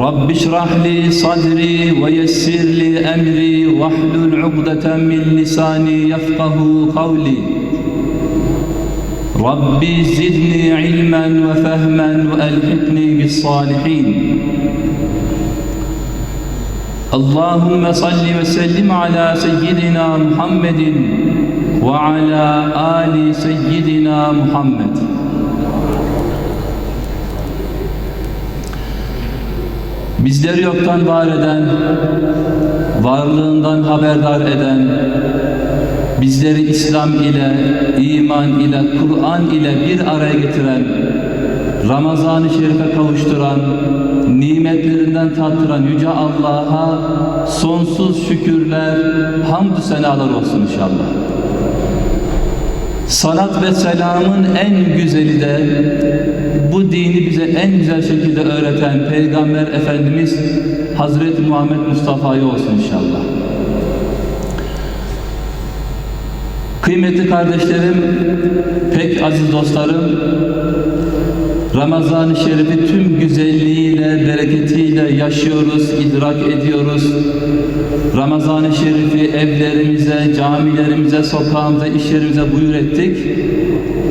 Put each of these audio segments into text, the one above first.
رب اشرح لي صدري ويسر لي أمري واحلل عقدة من لساني يفقه قولي. ربي زدني علما وفهما وألحقني بالصالحين. اللهم صل وسلم على سيدنا محمد وعلى آل سيدنا محمد. Bizleri yoktan var eden, varlığından haberdar eden, bizleri İslam ile, iman ile, Kur'an ile bir araya getiren, Ramazan-ı Şerif'e kavuşturan, nimetlerinden tattıran Yüce Allah'a sonsuz şükürler, hamdü senalar olsun inşallah. Salat ve selamın en güzeli de bu dini bize en güzel şekilde öğreten Peygamber Efendimiz Hazreti Muhammed Mustafa'ya olsun inşallah. Kıymetli kardeşlerim, pek aziz dostlarım, Ramazan-ı Şerif'i tüm güzelliğiyle, bereketiyle yaşıyoruz, idrak ediyoruz. Ramazan-ı Şerif'i evlerimize, camilerimize, sokağımıza, iş yerimize buyur ettik,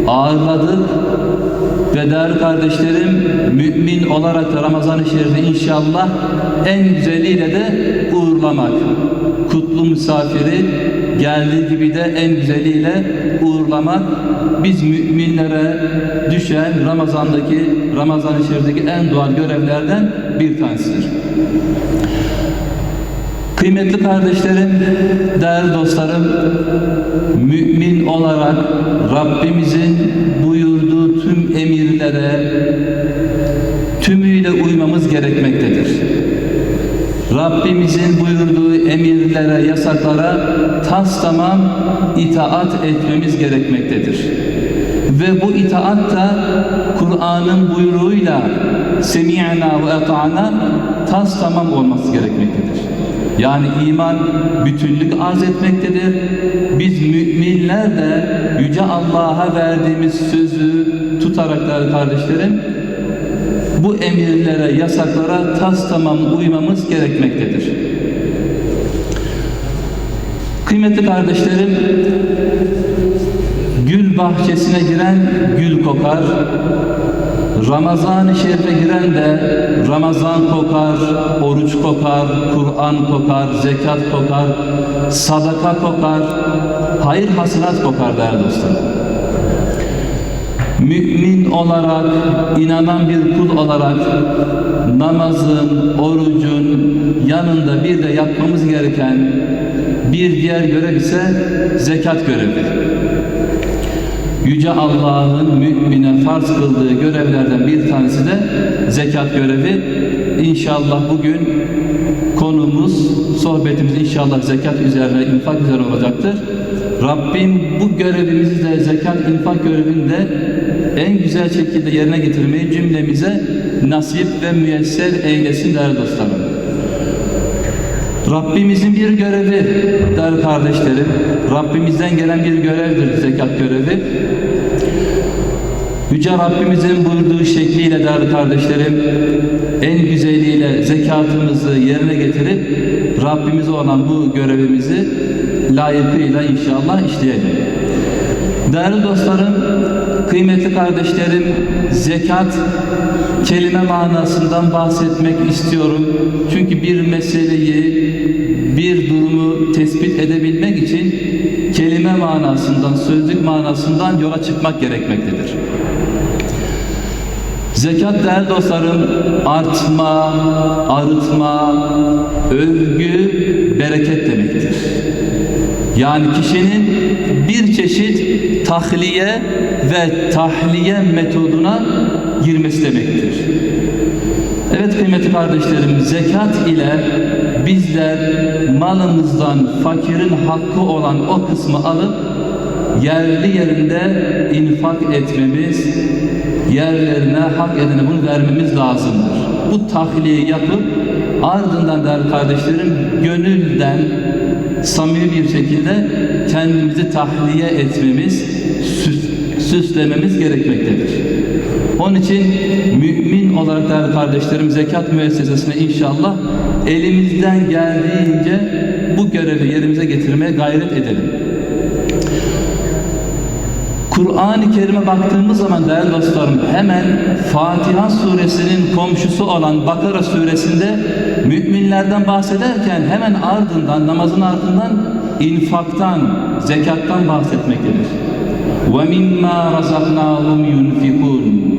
ağırladık ve değerli kardeşlerim, mümin olarak Ramazan-ı Şerif'i inşallah en güzeliyle de uğurlamak. Kutlu misafiri geldiği gibi de en güzeliyle uğurlamak biz müminlere düşen Ramazan'daki Ramazan-ı Şerif'teki en doğal görevlerden bir tanesidir. Kıymetli kardeşlerim, değerli dostlarım, mümin olarak Rabbimizin buyurduğu tüm emirlere tümüyle uymamız gerekmektedir. Rabbimizin buyurduğu emirlere, yasaklara tas tamam itaat etmemiz gerekmektedir. Ve bu itaat da Kur'an'ın buyruğuyla semi'na ve ata'na tas tamam olması gerekmektedir. Yani iman bütünlük arz etmektedir. Biz müminler de Yüce Allah'a verdiğimiz sözü tutarak da kardeşlerim bu emirlere, yasaklara tas tamam uymamız gerekmektedir. Kıymetli kardeşlerim, gül bahçesine giren gül kokar, Ramazan-ı Şerif'e giren de Ramazan kokar, oruç kokar, Kur'an kokar, zekat kokar, sadaka kokar, hayır hasenat kokar değerli dostlarım mümin olarak, inanan bir kul olarak namazın, orucun yanında bir de yapmamız gereken bir diğer görev ise zekat görevi. Yüce Allah'ın mümine farz kıldığı görevlerden bir tanesi de zekat görevi. İnşallah bugün konumuz, sohbetimiz inşallah zekat üzerine, infak üzerine olacaktır. Rabbim bu görevimizi de zekat, infak görevini de en güzel şekilde yerine getirmeyi cümlemize nasip ve müyesser eylesin değerli dostlarım. Rabbimizin bir görevi değerli kardeşlerim, Rabbimizden gelen bir görevdir zekat görevi. Yüce Rabbimizin buyurduğu şekliyle değerli kardeşlerim, en güzeliyle zekatımızı yerine getirip Rabbimize olan bu görevimizi layıkıyla inşallah işleyelim. Değerli dostlarım, kıymetli kardeşlerim, zekat kelime manasından bahsetmek istiyorum. Çünkü bir meseleyi, bir durumu tespit edebilmek için kelime manasından, sözlük manasından yola çıkmak gerekmektedir. Zekat değerli dostlarım artma, arıtma, övgü, bereket demektir. Yani kişinin bir çeşit tahliye ve tahliye metoduna girmesi demektir. Evet kıymetli kardeşlerim zekat ile bizler malımızdan fakirin hakkı olan o kısmı alıp yerli yerinde infak etmemiz, yerlerine hak edene bunu vermemiz lazımdır. Bu tahliyeyi yapıp ardından değerli kardeşlerim gönülden samimi bir şekilde kendimizi tahliye etmemiz, süslememiz gerekmektedir. Onun için mümin olarak değerli kardeşlerim zekat müessesesine inşallah elimizden geldiğince bu görevi yerimize getirmeye gayret edelim. Kur'an-ı Kerim'e baktığımız zaman değerli dostlarım hemen Fatiha suresinin komşusu olan Bakara suresinde müminlerden bahsederken hemen ardından namazın ardından infaktan, zekattan bahsetmektedir ve mimma razaknahum yunfikun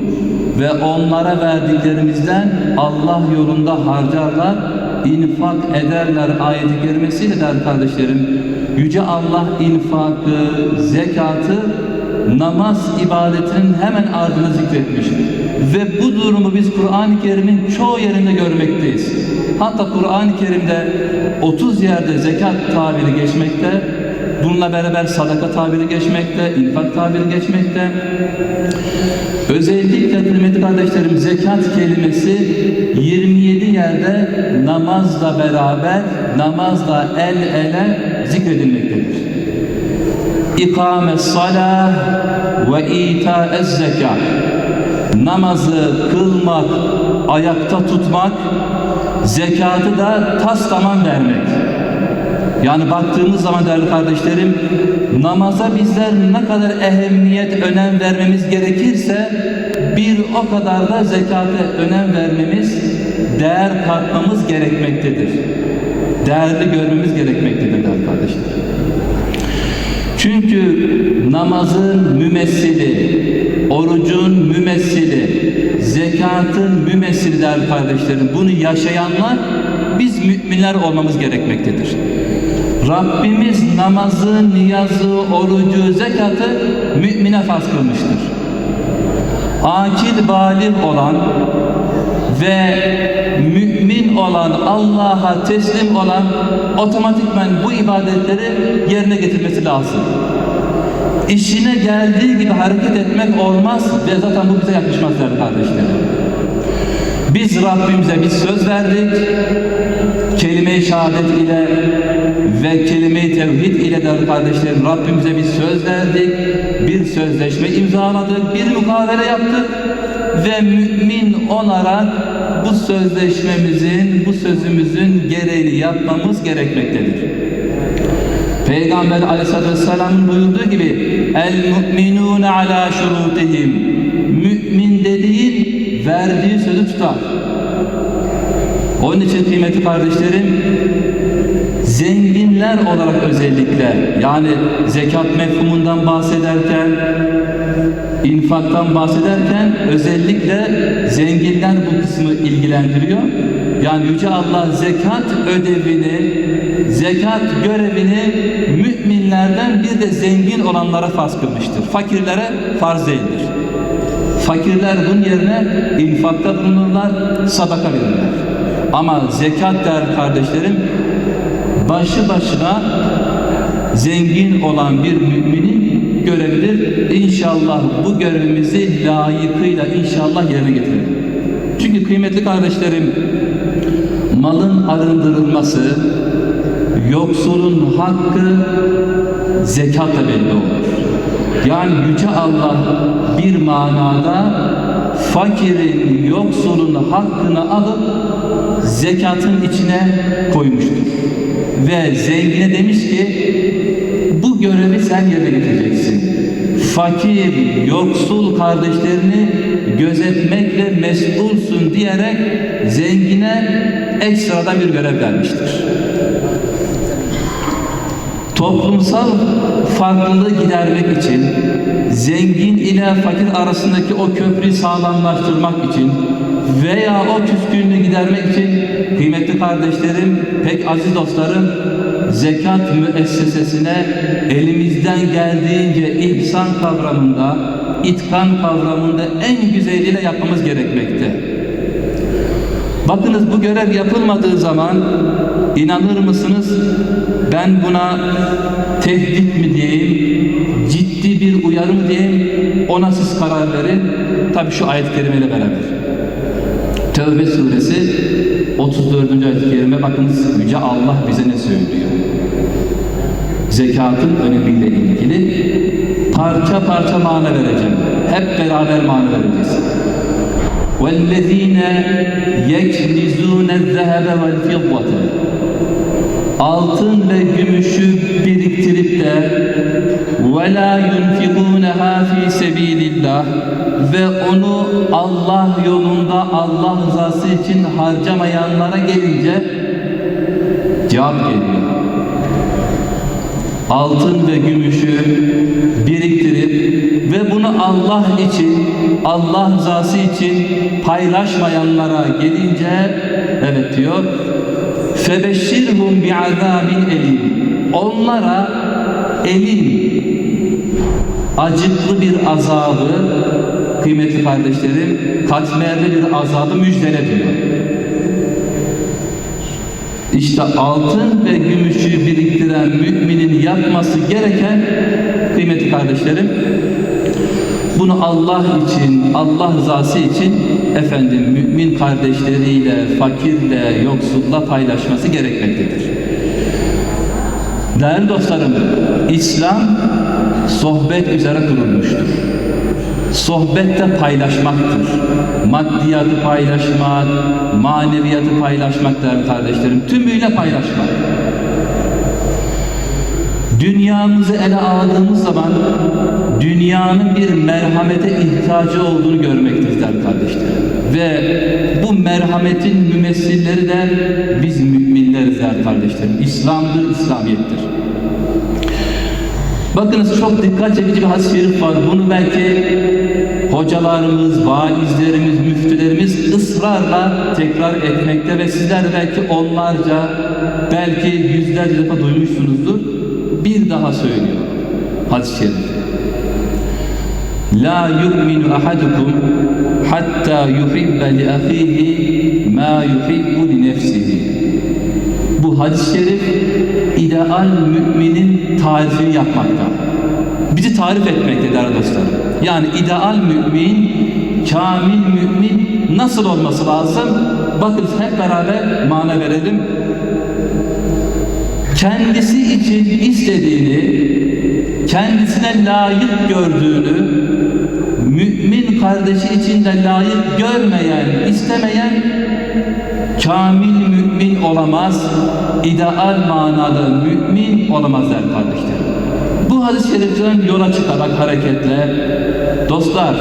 ve onlara verdiklerimizden Allah yolunda harcarlar, infak ederler ayeti kerimesiyle der kardeşlerim. Yüce Allah infakı, zekatı namaz ibadetinin hemen ardına zikretmiş. Ve bu durumu biz Kur'an-ı Kerim'in çoğu yerinde görmekteyiz. Hatta Kur'an-ı Kerim'de 30 yerde zekat tabiri geçmekte, bununla beraber sadaka tabiri geçmekte, infak tabiri geçmekte. Özellikle kıymetli kardeşlerim zekat kelimesi 27 yerde namazla beraber, namazla el ele zikredilmektedir ikame salah ve itaez zekat namazı kılmak, ayakta tutmak, zekatı da tas tamam vermek. Yani baktığımız zaman değerli kardeşlerim, namaza bizler ne kadar ehemmiyet, önem vermemiz gerekirse bir o kadar da zekate önem vermemiz, değer katmamız gerekmektedir. Değerli görmemiz gerekmektedir değerli kardeşlerim. Çünkü namazın mümessili, orucun mümessili, zekatın mümessili değerli kardeşlerim. Bunu yaşayanlar biz müminler olmamız gerekmektedir. Rabbimiz namazı, niyazı, orucu, zekatı mümine farz kılmıştır. Akil balik olan ve mümin olan, Allah'a teslim olan otomatikman bu ibadetleri yerine getirmesi lazım. İşine geldiği gibi hareket etmek olmaz ve zaten bu bize yakışmaz değerli kardeşlerim. Biz Rabbimize bir söz verdik. Kelime-i şehadet ile ve kelime-i tevhid ile değerli kardeşlerim Rabbimize bir söz verdik. Bir sözleşme imzaladık. Bir mukavele yaptık. Ve mümin olarak bu sözleşmemizin, bu sözümüzün gereğini yapmamız gerekmektedir. Peygamber aleyhissalatü vesselamın buyurduğu gibi el mu'minun ala şurutihim mümin dediğin verdiği sözü tutar. Onun için kıymetli kardeşlerim zenginler olarak özellikle yani zekat mefhumundan bahsederken infaktan bahsederken özellikle zenginler bu kısmı ilgilendiriyor. Yani Yüce Allah zekat ödevini, zekat görevini müminlerden bir de zengin olanlara farz kılmıştır. Fakirlere farz değildir. Fakirler bunun yerine infakta bulunurlar, sadaka verirler. Ama zekat der kardeşlerim, başı başına zengin olan bir müminin görevidir. İnşallah bu görevimizi layıkıyla inşallah yerine getirelim. Çünkü kıymetli kardeşlerim, malın arındırılması, yoksulun hakkı zekatla belli olur. Yani Yüce Allah bir manada fakirin, yoksulun hakkını alıp zekatın içine koymuştur. Ve zengine demiş ki bu görevi sen yerine getireceksin. Fakir, yoksul kardeşlerini gözetmekle mesulsun diyerek zengine ekstradan bir görev vermiştir. Toplumsal farklılığı gidermek için, zengin ile fakir arasındaki o köprüyü sağlamlaştırmak için veya o küskünlüğü gidermek için kıymetli kardeşlerim, pek aziz dostlarım, zekat müessesesine elimizden geldiğince ihsan kavramında, itkan kavramında en güzeliyle yapmamız gerekmekte. Bakınız bu görev yapılmadığı zaman inanır mısınız ben buna tehdit mi diyeyim, ciddi bir uyarı mı diyeyim ona siz karar verin. Tabi şu ayet-i kerimeyle beraber. Tevbe suresi 34. ayet-i kerime bakınız Yüce Allah bize ne söylüyor? Zekatın önemiyle ilgili parça parça mana vereceğim. Hep beraber mana vereceğiz. وَالَّذ۪ينَ يَكْنِزُونَ الذَّهَبَ وَالْفِضَّةَ altın ve gümüşü biriktirip de ve la yunfikunaha fi sebilillah ve onu Allah yolunda Allah rızası için harcamayanlara gelince cevap geliyor. Altın ve gümüşü biriktirip ve bunu Allah için, Allah rızası için paylaşmayanlara gelince evet diyor febeşşirhum bi'azabin elim onlara elin acıklı bir azabı kıymetli kardeşlerim katmerli bir azabı müjdele diyor. İşte altın ve gümüşü biriktiren müminin yapması gereken kıymetli kardeşlerim bunu Allah için, Allah rızası için efendim mümin kardeşleriyle, fakirle, yoksulla paylaşması gerekmektedir. Değerli dostlarım, İslam sohbet üzere kurulmuştur. Sohbette paylaşmaktır. Maddiyatı paylaşmak, maneviyatı paylaşmak değerli kardeşlerim. Tümüyle paylaşmak. Dünyamızı ele aldığımız zaman dünyanın bir merhamete ihtiyacı olduğunu görmekteyiz değerli kardeşlerim. Ve bu merhametin mümessilleri de biz müminleriz değerli kardeşlerim. İslam'dır, İslamiyettir. Bakınız çok dikkat çekici bir hadis-i şerif var. Bunu belki hocalarımız, vaizlerimiz, müftülerimiz ısrarla tekrar etmekte ve sizler belki onlarca, belki yüzlerce defa duymuşsunuzdur. Bir daha söylüyor hadis-i şerif. La yu'minu ahadukum hatta yuhibbe li ahihi ma yuhibbu li nefsihi. Bu hadis-i şerif ideal müminin tarifini yapmakta. Bizi tarif etmekte değerli dostlarım. Yani ideal mümin, kamil mümin nasıl olması lazım? Bakın hep beraber mana verelim. Kendisi için istediğini, kendisine layık gördüğünü, mümin kardeşi için de layık görmeyen, istemeyen kamil mümin olamaz, ideal manada mümin olamaz der kardeşlerim. Bu hadis-i şeriften yola çıkarak hareketle dostlar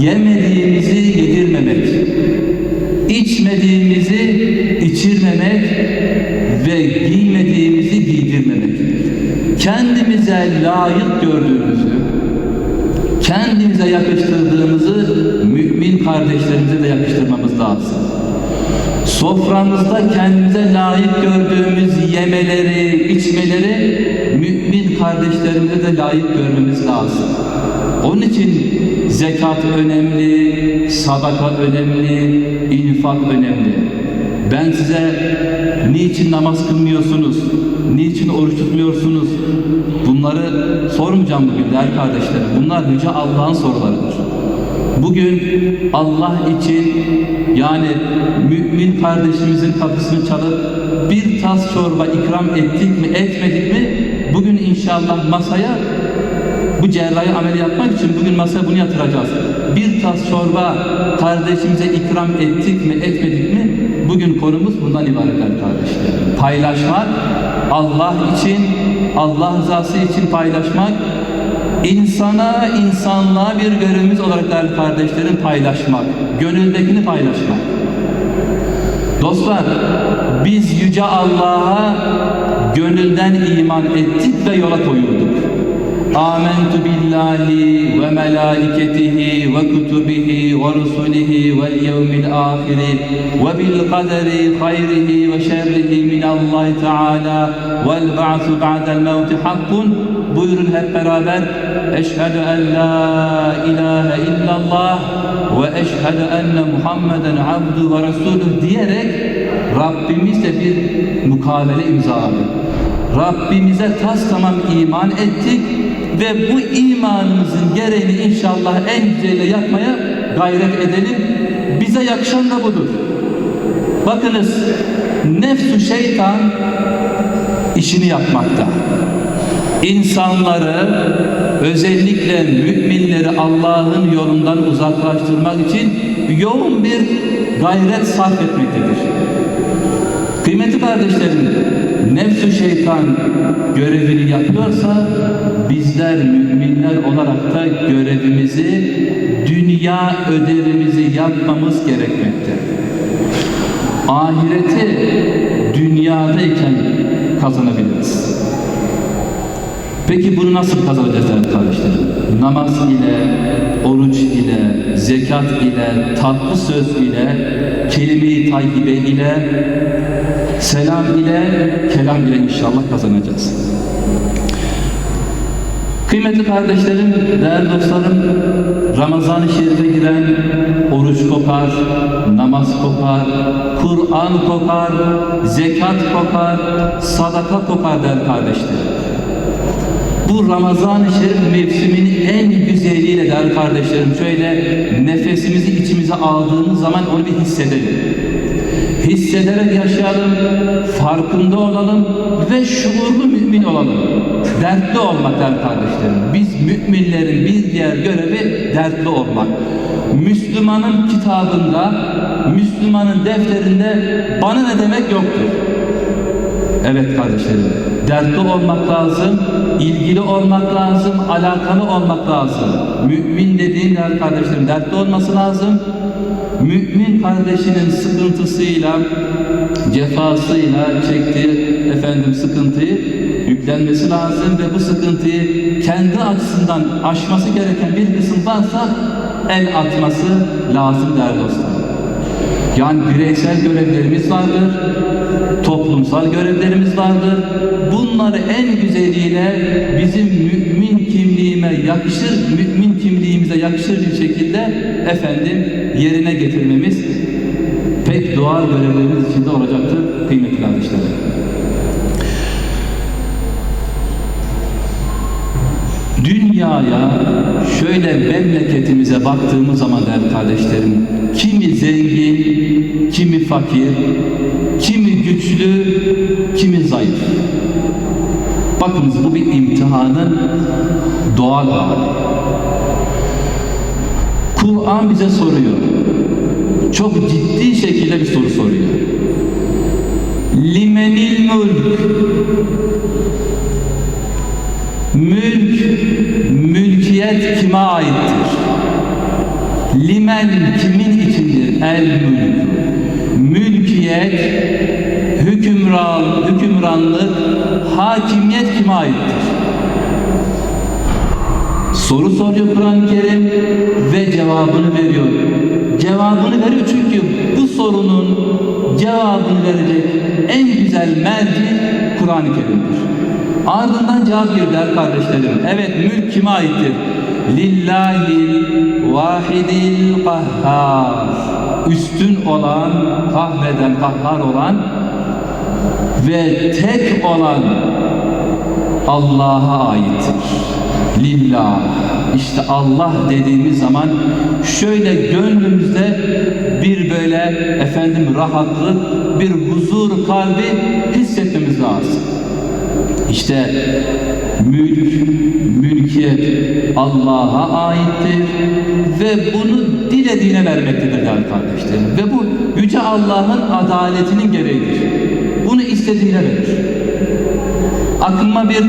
yemediğimizi yedirmemek, içmediğimizi içirmemek ve giymediğimizi giydirmemek. Kendimize layık gördüğümüzü, kendimize yakıştırdığımızı mümin kardeşlerimize de yakıştırmamız lazım. Soframızda kendimize layık gördüğümüz yemeleri, içmeleri mümin kardeşlerimize de layık görmemiz lazım. Onun için zekat önemli, sadaka önemli, infak önemli. Ben size niçin namaz kılmıyorsunuz, niçin oruç tutmuyorsunuz sormayacağım bugün değerli kardeşlerim. Bunlar Yüce Allah'ın sorularıdır. Bugün Allah için yani mümin kardeşimizin kapısını çalıp bir tas çorba ikram ettik mi etmedik mi bugün inşallah masaya bu cerrahi ameli yapmak için bugün masaya bunu yatıracağız. Bir tas çorba kardeşimize ikram ettik mi etmedik mi bugün konumuz bundan ibaret kardeşlerim. Paylaşmak Allah için Allah rızası için paylaşmak insana, insanlığa bir görevimiz olarak değerli kardeşlerim paylaşmak, gönüldekini paylaşmak. Dostlar, biz Yüce Allah'a gönülden iman ettik ve yola koyulduk. Rusulihi vel yevmil âhiri ve bil kaderi hayrihi ve şerrihi minallahi teâlâ vel ba'su ba'del mevti hakkun Buyurun hep beraber. Eşhedü en la ilahe illallah ve eşhedü enne Muhammeden abdu ve resuluh diyerek Rabbimizle bir mukavele imzaladık. Rabbimize tas tamam iman ettik ve bu imanımızın gereğini inşallah en güzeliyle yapmaya gayret edelim. Bize yakışan da budur. Bakınız nefsu şeytan işini yapmakta. İnsanları özellikle müminleri Allah'ın yolundan uzaklaştırmak için yoğun bir gayret sarf etmektedir. Kıymetli kardeşlerim, nefsu şeytan görevini yapıyorsa bizler müminler olarak da görevimizi, dünya ödevimizi yapmamız gerekmekte. Ahireti dünyadayken kazanabiliriz. Peki bunu nasıl kazanacağız kardeşlerim? Namaz ile, oruç ile, zekat ile, tatlı söz ile, kelime-i ile, selam ile, kelam ile inşallah kazanacağız. Kıymetli kardeşlerim, değerli dostlarım, Ramazan-ı Şerif'e giren oruç kokar, namaz kokar, Kur'an kokar, zekat kokar, sadaka kokar değerli kardeşlerim. Bu Ramazan-ı Şerif mevsiminin en güzeliyle değerli kardeşlerim şöyle nefesimizi içimize aldığımız zaman onu bir hissedelim. Hissederek yaşayalım, farkında olalım ve şuurlu mümin olalım. Dertli olmak değerli kardeşlerim. Biz müminlerin bir diğer görevi dertli olmak. Müslümanın kitabında, Müslümanın defterinde bana ne demek yoktur. Evet kardeşlerim, dertli olmak lazım, ilgili olmak lazım, alakalı olmak lazım. Mümin dediğin değerli kardeşlerim dertli olması lazım. Mümin kardeşinin sıkıntısıyla, cefasıyla çektiği efendim sıkıntıyı yüklenmesi lazım ve bu sıkıntıyı kendi açısından aşması gereken bir kısım varsa el atması lazım değerli dostlar. Yani bireysel görevlerimiz vardır, toplumsal görevlerimiz vardır. Bunları en güzeliyle bizim mümin kimliğime yakışır, mümin kimliğimize yakışır bir şekilde efendim yerine getirmemiz pek doğal görevlerimiz içinde olacaktır kıymetli kardeşlerim. Dünyaya şöyle memleketimize baktığımız zaman değerli kardeşlerim kimi zengin, kimi fakir, kimi güçlü, kimi zayıf. Bakınız bu bir imtihanın doğal hali. Kur'an bize soruyor. Çok ciddi şekilde bir soru soruyor. Limenil mülk Mülk, mülkiyet kime aittir? Limen kimin içindir? El mülk. Mülkiyet, hükümran, hükümranlık, hakimiyet kime aittir? Soru soruyor Kur'an-ı Kerim ve cevabını veriyor. Cevabını veriyor çünkü bu sorunun cevabını verecek en güzel merci Kur'an-ı Kerim'dir. Ardından cevap girdiler kardeşlerim. Evet mülk kime aittir? Lillahi vahidil kahhar. Üstün olan, kahreden, kahhar olan ve tek olan Allah'a aittir. Lillah. İşte Allah dediğimiz zaman şöyle gönlümüzde bir böyle efendim rahatlık, bir huzur kalbi hissetmemiz lazım. İşte mülk, mülkiyet Allah'a aittir ve bunu dilediğine vermektedir değerli kardeşlerim. Ve bu Yüce Allah'ın adaletinin gereğidir. Bunu istediğine verir. Aklıma bir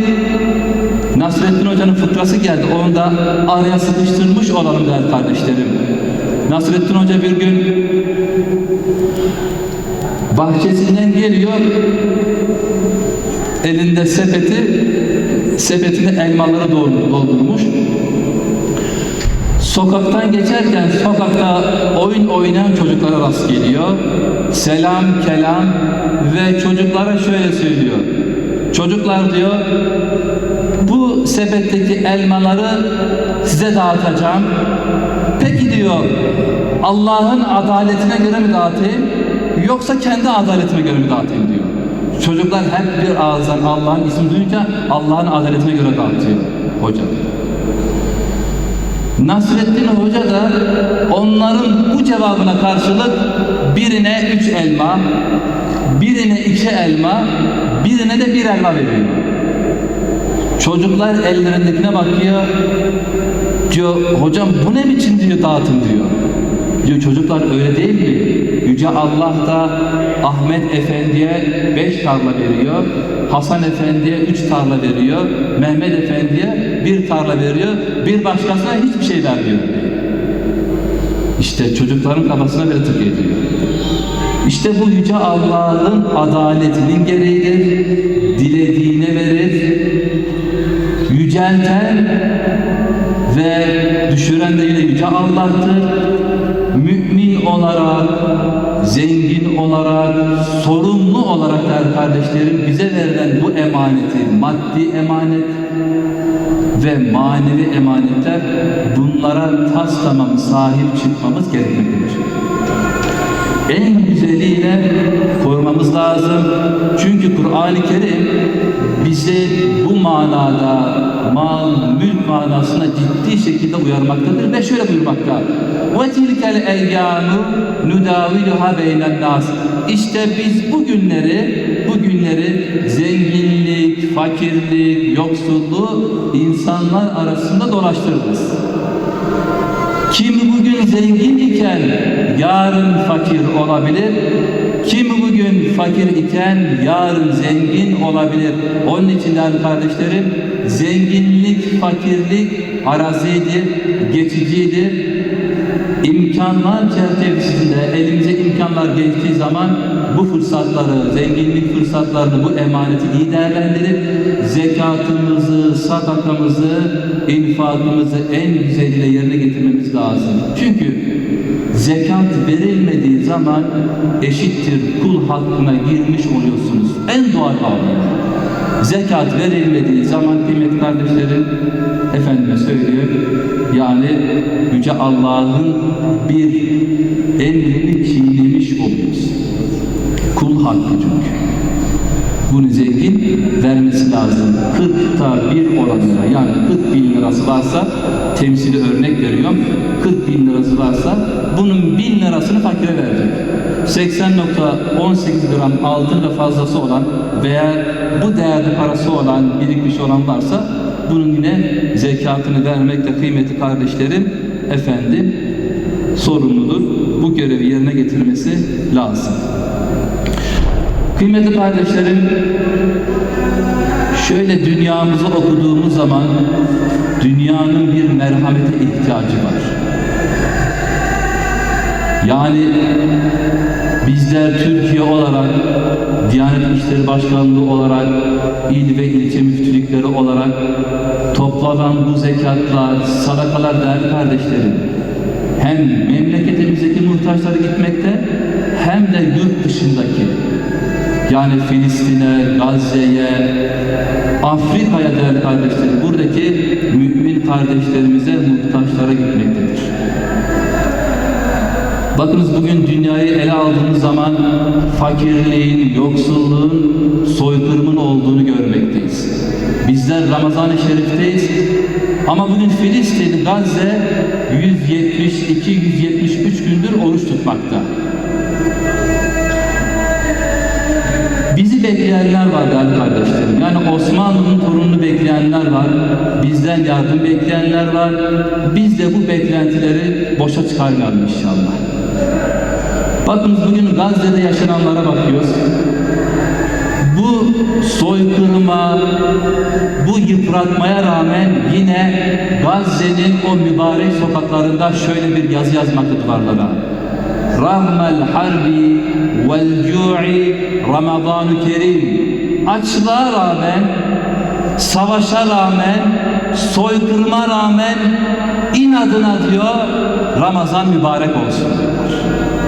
Nasrettin Hoca'nın fıkrası geldi. Onu da araya sıkıştırmış olalım değerli kardeşlerim. Nasrettin Hoca bir gün bahçesinden geliyor elinde sepeti sepetine elmaları doldurmuş. Sokaktan geçerken sokakta oyun oynayan çocuklara rast geliyor. Selam, kelam ve çocuklara şöyle söylüyor. Çocuklar diyor, bu sepetteki elmaları size dağıtacağım. Peki diyor Allah'ın adaletine göre mi dağıtayım yoksa kendi adaletime göre mi dağıtayım diyor. Çocuklar hep bir ağızdan Allah'ın ismini duyunca Allah'ın adaletine göre dağıtıyor hoca. Nasrettin Hoca da onların bu cevabına karşılık birine üç elma, birine iki elma, birine de bir elma veriyor. Çocuklar ellerindekine bakıyor. Diyor hocam bu ne biçim diyor dağıtım diyor. Diyor çocuklar öyle değil mi? Yüce Allah da Ahmet Efendi'ye beş tarla veriyor. Hasan Efendi'ye üç tarla veriyor. Mehmet Efendi'ye bir tarla veriyor. Bir başkasına hiçbir şey vermiyor. İşte çocukların kafasına böyle tık ediyor. İşte bu Yüce Allah'ın adaletinin gereğidir. Dilediğine verir. Yücelten ve düşüren de yine Yüce Allah'tır. Olarak, sorumlu olarak değerli kardeşlerim bize verilen bu emaneti, maddi emanet ve manevi emanetler bunlara tas tamam sahip çıkmamız gerekmektedir. En güzeliyle korumamız lazım. Çünkü Kur'an-ı Kerim bizi bu manada mal, mülk manasına ciddi şekilde uyarmaktadır ve şöyle buyurmakta. Ve tilkel eyyamu nudaviluha beynen nas. İşte biz bu günleri, bu günleri zenginlik, fakirlik, yoksulluğu insanlar arasında dolaştırırız. Kim bugün zengin iken yarın fakir olabilir, kim bugün fakir iken yarın zengin olabilir. Onun için değerli kardeşlerim zenginlik, fakirlik arazidir, geçicidir. İmkanlar çerçevesinde elimize imkanlar geçtiği zaman bu fırsatları, zenginlik fırsatlarını, bu emaneti iyi değerlendirip zekatımızı, sadakamızı, infakımızı en güzeliyle yerine getirmemiz lazım. Çünkü zekat verilmediği zaman eşittir kul hakkına girmiş oluyorsunuz. En doğal haliyle. Zekat verilmediği zaman kıymetli kardeşlerim efendime söylüyor yani Yüce Allah'ın bir emrini çiğnemiş oluyoruz. Kul hakkı çünkü. Bunu zengin vermesi lazım. 40'ta bir oranında yani 40 bin lirası varsa temsili örnek veriyorum. 40 bin lirası varsa bunun bin lirasını fakire verecek. 80.18 gram altın ve fazlası olan veya bu değerde parası olan, birikmiş olan varsa bunun yine zekatını vermekle kıymetli kardeşlerim efendim sorumludur. Bu görevi yerine getirmesi lazım. Kıymetli kardeşlerim, şöyle dünyamızı okuduğumuz zaman dünyanın bir merhamete ihtiyacı var. Yani bizler Türkiye olarak, Diyanet İşleri Başkanlığı olarak, il ve ilçe müftülükleri olarak toplanan bu zekatlar, sadakalar değerli kardeşlerim, hem memleketimizdeki muhtaçları gitmekte hem de yurt dışındaki yani Filistin'e, Gazze'ye, Afrika'ya değerli kardeşlerim, buradaki mümin kardeşlerimize muhtaçlara gitmektedir. Bakınız bugün dünyayı ele aldığımız zaman fakirliğin, yoksulluğun, soykırımın olduğunu görmekteyiz. Bizler Ramazan-ı Şerif'teyiz ama bugün Filistin, Gazze 172-173 gündür oruç tutmakta. Bekleyenler var değerli kardeşlerim. Yani Osmanlı'nın torununu bekleyenler var. Bizden yardım bekleyenler var. Biz de bu beklentileri boşa çıkarmayalım inşallah. Bakın bugün Gazze'de yaşananlara bakıyoruz. Bu soykırıma, bu yıpratmaya rağmen yine Gazze'nin o mübarek sokaklarında şöyle bir yazı yazmakta duvarlara. Harbi vel cu'i Ramazan-ı Kerim. Açlığa rağmen, savaşa rağmen, soykırıma rağmen inadına diyor Ramazan mübarek olsun.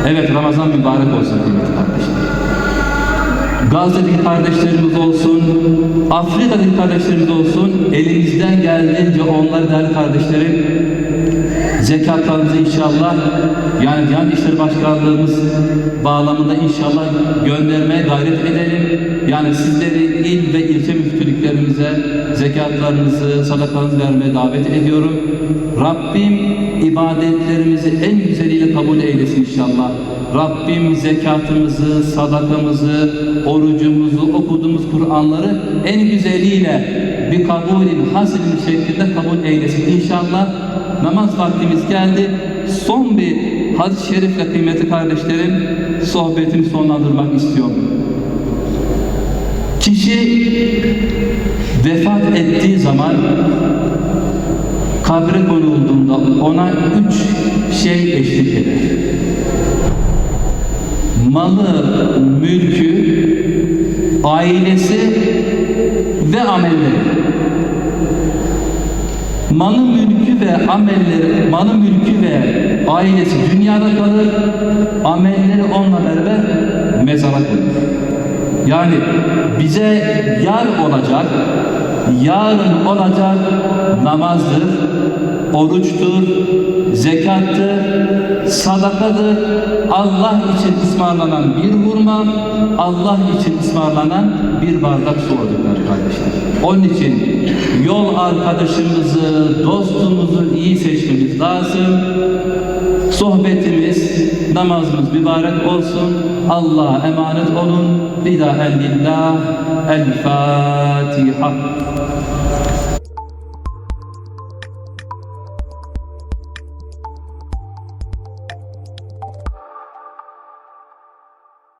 Evet Ramazan mübarek olsun kıymetli kardeşler. Gazze'deki kardeşlerimiz olsun, Afrika'daki kardeşlerimiz olsun, elimizden geldiğince onları değerli kardeşlerim, zekatlarınızı inşallah, yani Diyanet İşleri Başkanlığımız bağlamında inşallah göndermeye gayret edelim. Yani sizleri il ve ilçe müftülüklerimize zekatlarınızı, sadakanızı vermeye davet ediyorum. Rabbim ibadetlerimizi en güzeliyle kabul eylesin inşallah. Rabbim zekatımızı, sadakamızı, orucumuzu, okuduğumuz Kur'anları en güzeliyle bir kabulün hasilin şeklinde kabul eylesin. İnşallah namaz vaktimiz geldi. Son bir hadis-i şerifle kıymetli kardeşlerim sohbetimi sonlandırmak istiyorum. Kişi vefat ettiği zaman kabre konulduğunda ona üç şey eşlik eder. Malı, mülkü, ailesi ve amelleri. Malı, mülkü ve amelleri, malı, mülkü ve ailesi dünyada kalır, amelleri onunla beraber mezara kalır. Yani bize yar olacak, yarın olacak namazdır, oruçtur, zekattır, sadakadır. Allah için ısmarlanan bir hurma, Allah için ısmarlanan bir bardak su olacaklar kardeşler. Onun için yol arkadaşımızı, dostumuzu iyi seçmemiz lazım. Sohbetimiz, namazımız mübarek olsun. Allah'a emanet olun. Bidaen lillah. El Fatiha.